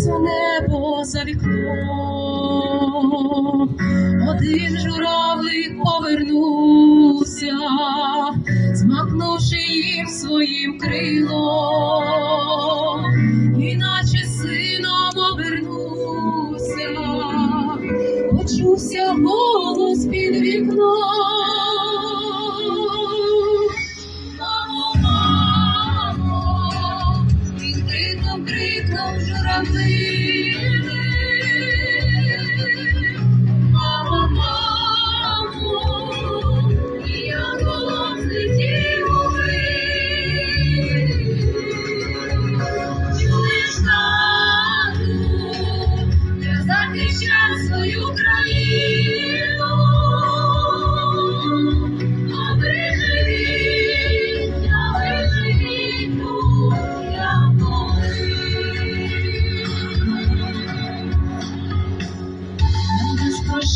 Дивлюся небо за вікном, один журавлик повернувся, змахнувши їм своїм крилом, іначе сином обернувся, почувся голос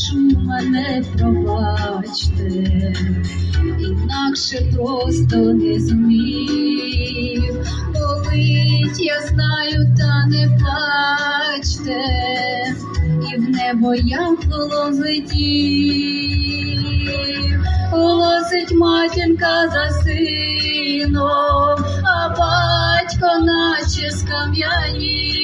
прошу мене пробачте, інакше просто не зумів. Болить, я знаю, та не плачте, і в небо янголом злетів. Голосить матінка за сином, а батько наче скам'яніє.